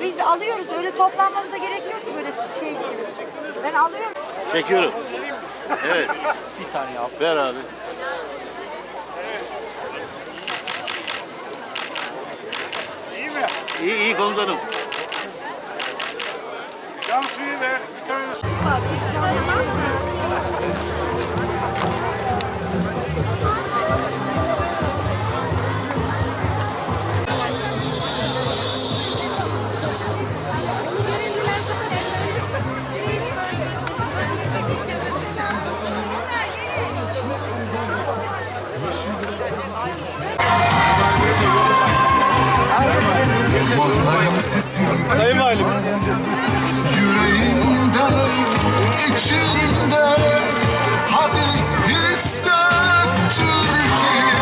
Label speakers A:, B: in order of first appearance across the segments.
A: biz alıyoruz. Öyle toplanmanıza gerek yok ki böyle şey değil. Ben alıyorum.
B: Çekiyorum. Evet. Bir saniye abi. Ver abi.
C: İyi mi?
B: İyi iyi komutanım.
D: Sesini
B: Sayın Valim.
D: yüreğinden, içinden Hadi hisset Türkiye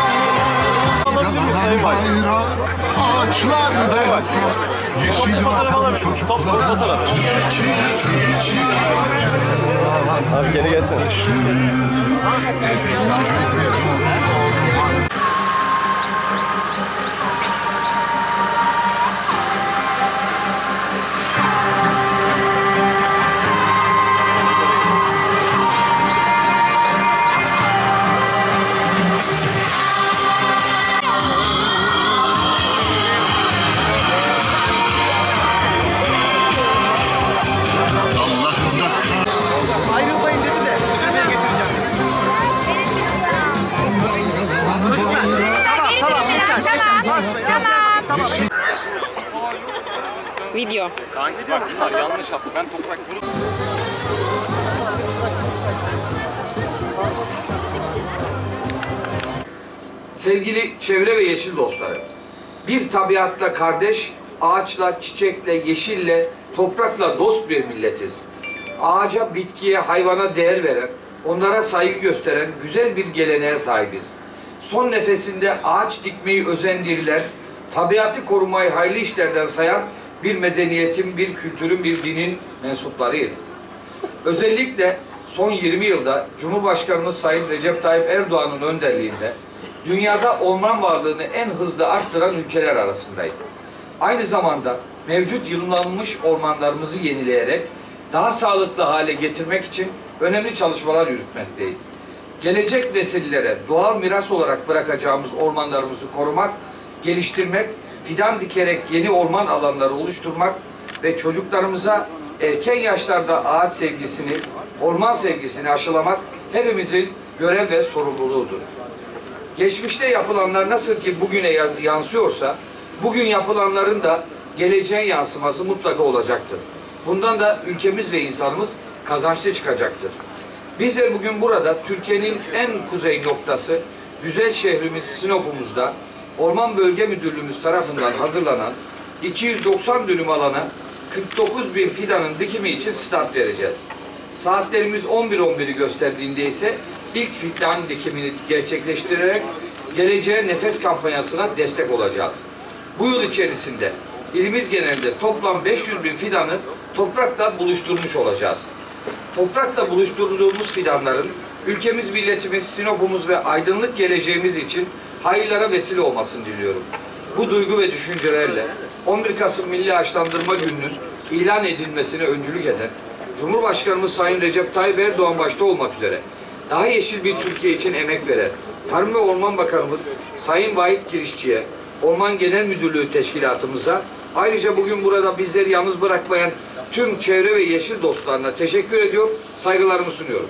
D: Yanan bayrak, ağaçlar yaprak Yeşil vatan çocuklar
B: Abi geri gelsene.
E: Video.
C: Kanki diyor bunlar yanlış yaptı. Ben toprak
F: Sevgili çevre ve yeşil dostları, bir tabiatla kardeş, ağaçla, çiçekle, yeşille, toprakla dost bir milletiz. Ağaca, bitkiye, hayvana değer veren, onlara saygı gösteren güzel bir geleneğe sahibiz. Son nefesinde ağaç dikmeyi özendirilen, tabiatı korumayı hayırlı işlerden sayan bir medeniyetin, bir kültürün, bir dinin mensuplarıyız. Özellikle son 20 yılda Cumhurbaşkanımız Sayın Recep Tayyip Erdoğan'ın önderliğinde dünyada orman varlığını en hızlı arttıran ülkeler arasındayız. Aynı zamanda mevcut yıllanmış ormanlarımızı yenileyerek daha sağlıklı hale getirmek için önemli çalışmalar yürütmekteyiz. Gelecek nesillere doğal miras olarak bırakacağımız ormanlarımızı korumak, geliştirmek, fidan dikerek yeni orman alanları oluşturmak ve çocuklarımıza erken yaşlarda ağaç sevgisini, orman sevgisini aşılamak hepimizin görev ve sorumluluğudur. Geçmişte yapılanlar nasıl ki bugüne ya- yansıyorsa, bugün yapılanların da geleceğe yansıması mutlaka olacaktır. Bundan da ülkemiz ve insanımız kazançlı çıkacaktır. Bizler bugün burada Türkiye'nin en kuzey noktası, güzel şehrimiz Sinop'umuzda Orman Bölge Müdürlüğümüz tarafından hazırlanan 290 dönüm alana 49 bin fidanın dikimi için start vereceğiz. Saatlerimiz 11.11'i gösterdiğinde ise ilk fidan dikimini gerçekleştirerek geleceğe nefes kampanyasına destek olacağız. Bu yıl içerisinde ilimiz genelinde toplam 500 bin fidanı toprakla buluşturmuş olacağız. Toprakla buluşturduğumuz fidanların ülkemiz, milletimiz, Sinop'umuz ve aydınlık geleceğimiz için hayırlara vesile olmasını diliyorum. Bu duygu ve düşüncelerle 11 Kasım Milli Ağaçlandırma Günü'nün ilan edilmesine öncülük eden Cumhurbaşkanımız Sayın Recep Tayyip Erdoğan başta olmak üzere daha yeşil bir Türkiye için emek veren Tarım ve Orman Bakanımız Sayın Vahit Girişçi'ye, Orman Genel Müdürlüğü Teşkilatımıza, ayrıca bugün burada bizleri yalnız bırakmayan tüm çevre ve yeşil dostlarına teşekkür ediyor, saygılarımı sunuyorum.